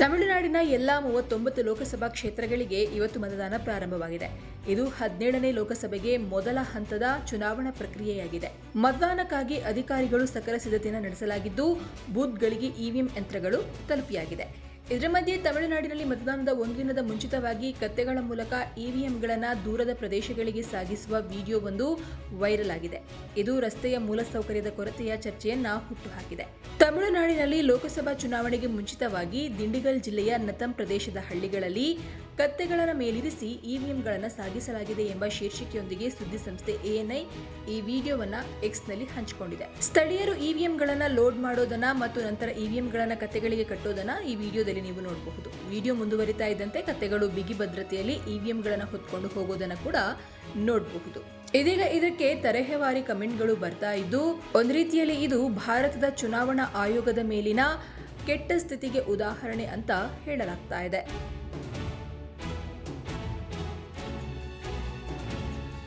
ತಮಿಳುನಾಡಿನ ಎಲ್ಲಾ ಮೂವತ್ತೊಂಬತ್ತು ಲೋಕಸಭಾ ಕ್ಷೇತ್ರಗಳಿಗೆ ಇವತ್ತು ಮತದಾನ ಪ್ರಾರಂಭವಾಗಿದೆ. ಇದು ಹದಿನೇಳನೇ ಲೋಕಸಭೆಗೆ ಮೊದಲ ಹಂತದ ಚುನಾವಣಾ ಪ್ರಕ್ರಿಯೆಯಾಗಿದೆ. ಮತದಾನಕ್ಕಾಗಿ ಅಧಿಕಾರಿಗಳು ಸಕಲ ಸಿದ್ಧತೆಯನ್ನು ನಡೆಸಲಾಗಿದ್ದು, ಬೂತ್ಗಳಿಗೆ ಇವಿಎಂ ಯಂತ್ರಗಳು ತಲುಪಿಯಾಗಿದೆ. ಇದರ ಮಧ್ಯೆ ತಮಿಳುನಾಡಿನಲ್ಲಿ ಮತದಾನದ ಒಂದು ದಿನದ ಮುಂಚಿತವಾಗಿ ಕತ್ತೆಗಳ ಮೂಲಕ ಇವಿಎಂಗಳನ್ನು ದೂರದ ಪ್ರದೇಶಗಳಿಗೆ ಸಾಗಿಸುವ ವಿಡಿಯೋವೊಂದು ವೈರಲ್ ಆಗಿದೆ. ಇದು ರಸ್ತೆಯ ಮೂಲಸೌಕರ್ಯದ ಕೊರತೆಯ ಚರ್ಚೆಯನ್ನ ಹುಟ್ಟುಹಾಕಿದೆ. ತಮಿಳುನಾಡಿನಲ್ಲಿ ಲೋಕಸಭಾ ಚುನಾವಣೆಗೆ ಮುಂಚಿತವಾಗಿ ದಿಂಡಿಗಲ್ ಜಿಲ್ಲೆಯ ನತಂ ಪ್ರದೇಶದ ಹಳ್ಳಿಗಳಲ್ಲಿ ಕತ್ತೆಗಳನ್ನು ಮೇಲಿರಿಸಿ ಇವಿಎಂಗಳನ್ನು ಸಾಗಿಸಲಾಗಿದೆ ಎಂಬ ಶೀರ್ಷಿಕೆಯೊಂದಿಗೆ ಸುದ್ದಿಸಂಸ್ಥೆ ಎಎನ್ಐ ಈ ವಿಡಿಯೋವನ್ನ ಎಕ್ಸ್ನಲ್ಲಿ ಹಂಚಿಕೊಂಡಿದೆ. ಸ್ಥಳೀಯರು ಇವಿಎಂಗಳನ್ನು ಲೋಡ್ ಮಾಡೋದನ್ನ ಮತ್ತು ನಂತರ ಇವಿಎಂಗಳನ್ನು ಕತ್ತೆಗಳಿಗೆ ಕಟ್ಟೋದನ್ನ ಈ ವಿಡಿಯೋದಲ್ಲಿ ನೀವು ನೋಡಬಹುದು. ವಿಡಿಯೋ ಮುಂದುವರಿತಾ ಇದ್ದಂತೆ ಕತೆಗಳು ಬಿಗಿ ಭದ್ರತೆಯಲ್ಲಿ ಇವಿಎಂಗಳನ್ನು ಹೊತ್ಕೊಂಡು ಹೋಗೋದನ್ನ ಕೂಡ ನೋಡಬಹುದು. ಇದೀಗ ಇದಕ್ಕೆ ತರಹೇವಾರಿ ಕಮೆಂಟ್ಗಳು ಬರ್ತಾ ಇದ್ದು, ಒಂದು ರೀತಿಯಲ್ಲಿ ಇದು ಭಾರತದ ಚುನಾವಣಾ ಆಯೋಗದ ಮೇಲಿನ ಕೆಟ್ಟ ಸ್ಥಿತಿಗೆ ಉದಾಹರಣೆ ಅಂತ ಹೇಳಲಾಗ್ತಾ ಇದೆ.